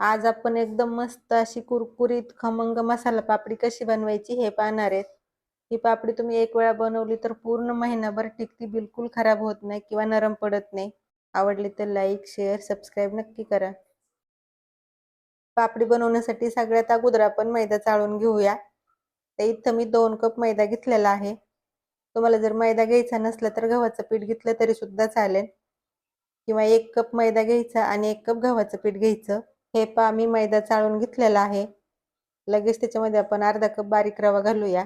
आज आपण एकदम मस्त अशी कुरकुरीत खमंग मसाला पापडी कशी बनवायची हे पाहणार आहेत. ही पापडी तुम्ही एक वेळा बनवली तर पूर्ण महिनाभर टिकती बिलकुल खराब होत नाही किंवा नरम पडत नाही. आवडली तर लाईक शेअर सबस्क्राईब नक्की करा. पापडी बनवण्यासाठी सगळ्यात अगोदर आपण मैदा चाळून घेऊया. तर इथं मी दोन कप मैदा घेतलेला आहे. तुम्हाला जर मैदा घ्यायचा नसला तर गव्हाचं पीठ घेतलं तरी सुद्धा चालेल. किंवा एक कप मैदा घ्यायचा आणि एक कप गव्हाचं पीठ घ्यायचं. हे पा मी मैदा चाळून घेतलेला आहे. लगेच त्याच्यामध्ये आपण अर्धा कप बारीक रवा घालूया.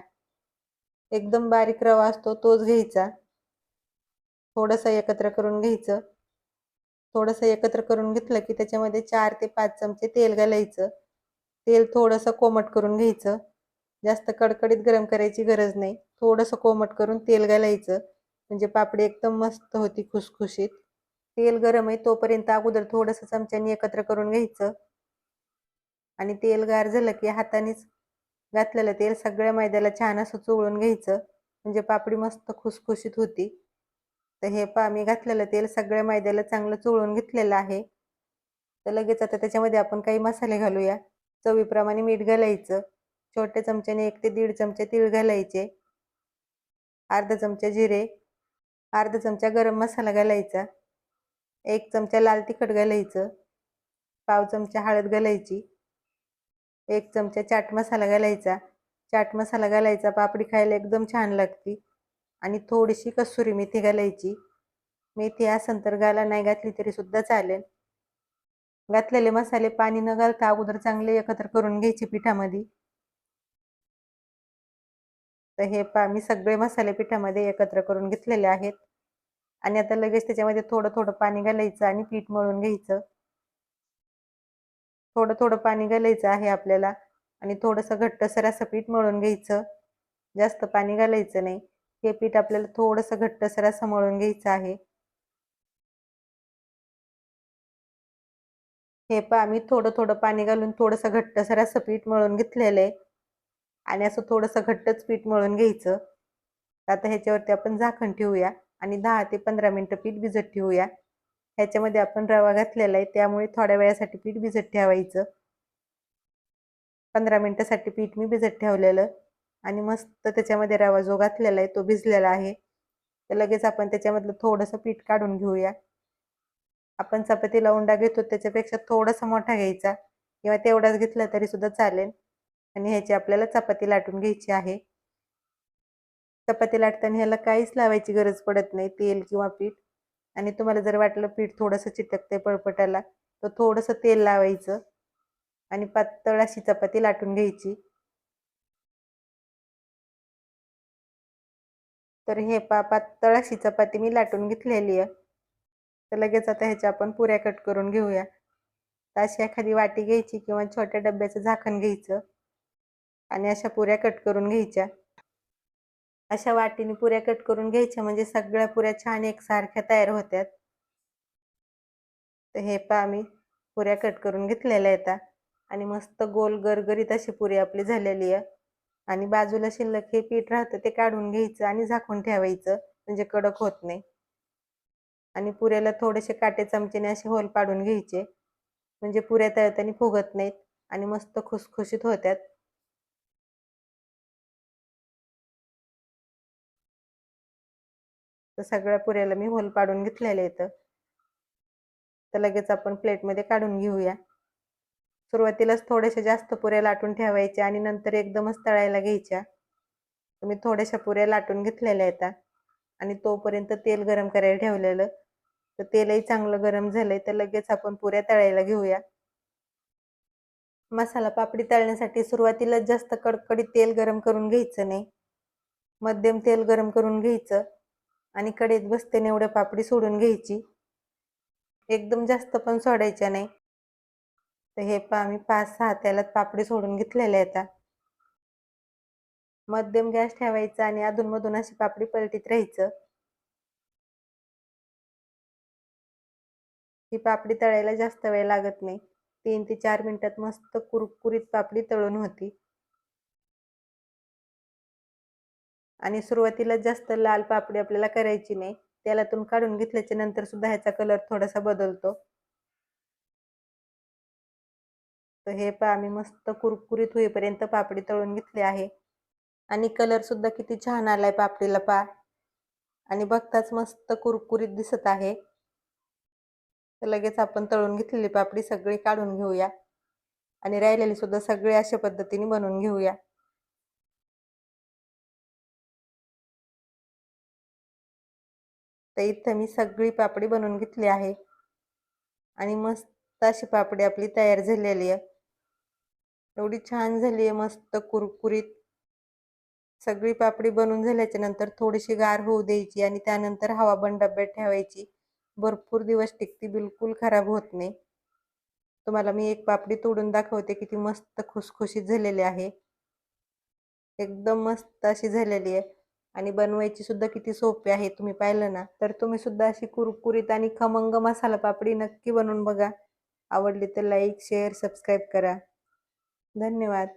एकदम बारीक रवा असतो तोच घ्यायचा. थोडंसं एकत्र करून घ्यायचं. थोडंसं एकत्र करून घेतलं की त्याच्यामध्ये चार ते पाच चमचे तेल घालायचं. तेल थोडंसं कोमट करून घ्यायचं. जास्त कडकडीत गरम करायची गरज नाही. थोडंसं कोमट करून तेल घालायचं. म्हणजे पापडी एकदम मस्त होती खुसखुशीत. तेल गरम आहे तोपर्यंत अगोदर थोडंसं चमच्यानी एकत्र करून घ्यायचं. आणि तेल गार झालं की हातानेच घातलेलं तेल सगळ्या मैद्याला छान असं चोळून घ्यायचं. म्हणजे पापडी मस्त खुसखुशीत होती. तर हे पा मी घातलेलं तेल सगळ्या मैद्याला चांगलं चोळून घेतलेलं आहे. तर लगेच आता त्याच्यामध्ये आपण काही मसाले घालूया. चवीप्रमाणे मीठ घालायचं. छोट्या चमच्याने एक ते दीड चमचे तीळ घालायचे. अर्धा चमचा जिरे. अर्धा चमचा गरम मसाला घालायचा. एक चमचा लाल तिखट घालायचं पाव चमचा हळद घालायची एक चमचा चाट मसाला घालायचा. चाट मसाला घालायचा पापडी खायला एकदम छान लागती. आणि थोडीशी कसुरी मेथी घालायची. मेथी असन तर घाला नाही घातली तरी सुद्धा चालेल. घातलेले मसाले पाणी न घालता अगोदर चांगले एकत्र करून घ्यायचे पिठामध्ये. तर हे पा मी सगळे मसाले पिठामध्ये एकत्र करून घेतलेले आहेत. आणि आता लगेच त्याच्यामध्ये थोडं थोडं पाणी घालायचं आणि पीठ मळून घ्यायचं. थोडं थोडं पाणी घालायचं आहे आपल्याला आणि थोडंसं घट्टसर असं पीठ मळून घ्यायचं. जास्त पाणी घालायचं नाही. हे पीठ आपल्याला थोडंसं घट्टसर असं मळून घ्यायचं आहे. हे पा आम्ही थोडं थोडं पाणी घालून थोडंसं घट्टसर असं पीठ मळून घेतलेलं आहे. आणि असं थोडंसं घट्टच पीठ मळून घ्यायचं. आता ह्याच्यावरती आपण झाकण ठेवूया. आणि दहा ते पंधरा मिनटं पीठ भिजत ठेवूया. ह्याच्यामध्ये आपण रवा घातलेला आहे त्यामुळे थोड्या वेळासाठी पीठ भिजत ठेवायचं. पंधरा मिनटासाठी पीठ मी भिजत ठेवलेलं आणि मस्त त्याच्यामध्ये रवा जो घातलेला आहे तो भिजलेला आहे. तर लगेच आपण त्याच्यामधलं थोडंसं पीठ काढून घेऊया. आपण चपातीला उंडा घेतो त्याच्यापेक्षा थोडासा मोठा घ्यायचा. किंवा तेवढाच घेतला तरी सुद्धा चालेल. आणि ह्याची आपल्याला चपाती लाटून घ्यायची आहे. चपाती लाटताना ह्याला काहीच लावायची गरज पडत नाही तेल किंवा पीठ. आणि तुम्हाला जर वाटलं पीठ थोडंसं चिटकते पळपटाला तर थोडंसं तेल लावायचं. आणि पातळ अशी चपाती लाटून घ्यायची. तर हे पा पातळ अशी चपाती मी लाटून घेतलेली आहे. तर लगेच आता ह्याच्या आपण पुऱ्या कट करून घेऊया. तर अशी एखादी वाटी घ्यायची किंवा छोट्या डब्याचं झाकण घ्यायचं. आणि अशा पुऱ्या कट करून घ्यायच्या. अशा वाटीने पुऱ्या कट करून घ्यायच्या. म्हणजे सगळ्या पुऱ्या छान एकसारख्या तयार होत्यात. तर हे पा मी पुऱ्या कट करून घेतलेल्या आहेत. आणि मस्त गोल गरगरीत अशी पुरी आपली झालेली आहे. आणि बाजूला शिल्लक हे पीठ राहतं ते काढून घ्यायचं आणि झाकून ठेवायचं. म्हणजे कडक होत नाही. आणि पुऱ्याला थोडेसे काटे चमचेने असे होल पाडून घ्यायचे. म्हणजे पुऱ्या तळताना फुगत नाहीत. आणि मस्त खुसखुशीत होत्यात. तर सगळ्या पुऱ्याला मी होल पाडून घेतलेलं येतं तर लगेच आपण प्लेटमध्ये काढून घेऊया. सुरुवातीलाच थोड्याशा जास्त पुऱ्या लाटून ठेवायच्या आणि नंतर एकदमच तळायला घ्यायच्या. तुम्ही मी थोड्याशा पुऱ्या लाटून घेतलेल्या येतात आणि तोपर्यंत तेल गरम करायला ठेवलेलं. तर तेलही चांगलं गरम झालंय तर लगेच आपण पुऱ्या तळायला घेऊया. मसाला पापडी तळण्यासाठी सुरुवातीलाच जास्त कडकडीत तेल गरम करून घ्यायचं नाही. मध्यम तेल गरम करून घ्यायचं. आणि कडेत बसते एवढ्या पापडी सोडून घ्यायची. एकदम जास्त पण सोडायच्या नाही. तर हे पा आम्ही पाच सहा त्याला पापडी सोडून घेतलेल्या आहेत मध्यम गॅस ठेवायचा आणि अधूनमधून अशी पापडी पलटीत राहायचं. ही पापडी तळायला जास्त वेळ लागत नाही. तीन ते चार मिनिटात मस्त कुरकुरीत पापडी तळून होती. आणि सुरुवातीला जास्त लाल पापडी आपल्याला करायची नाही. तेलातून काढून घेतल्याच्या नंतर सुद्धा ह्याचा कलर थोडासा बदलतो. तर हे पहा आम्ही मस्त कुरकुरीत होईपर्यंत पापडी तळून घेतली आहे. आणि कलर सुद्धा किती छान आलाय पापडीला पा आणि बघताच मस्त कुरकुरीत दिसत आहे. तर लगेच आपण तळून घेतलेली पापडी सगळी काढून घेऊया. आणि राहिलेली सुद्धा सगळी अशा पद्धतीने बनवून घेऊया. तर इथं मी सगळी पापडी बनवून घेतली आहे. आणि मस्त अशी पापडी आपली तयार झालेली आहे. एवढी छान झाली आहे मस्त कुरकुरीत. सगळी पापडी बनवून झाल्याच्यानंतर थोडीशी गार होऊ द्यायची आणि त्यानंतर हवा बंद डब्यात ठेवायची. भरपूर दिवस टिकती बिलकुल खराब होत नाही. तुम्हाला मी एक पापडी तोडून दाखवते किती मस्त खुसखुशीत झालेली आहे. एकदम मस्त अशी झालेली आहे. आणि बनवायची सुद्धा किती सोपी आहे तुम्ही पाहिलं ना. तर तुम्ही सुद्धा अशी कुरकुरीत आणि खमंग मसाला पापडी नक्की बनवून बघा. आवडली तर लाईक शेअर सबस्क्राईब करा. धन्यवाद.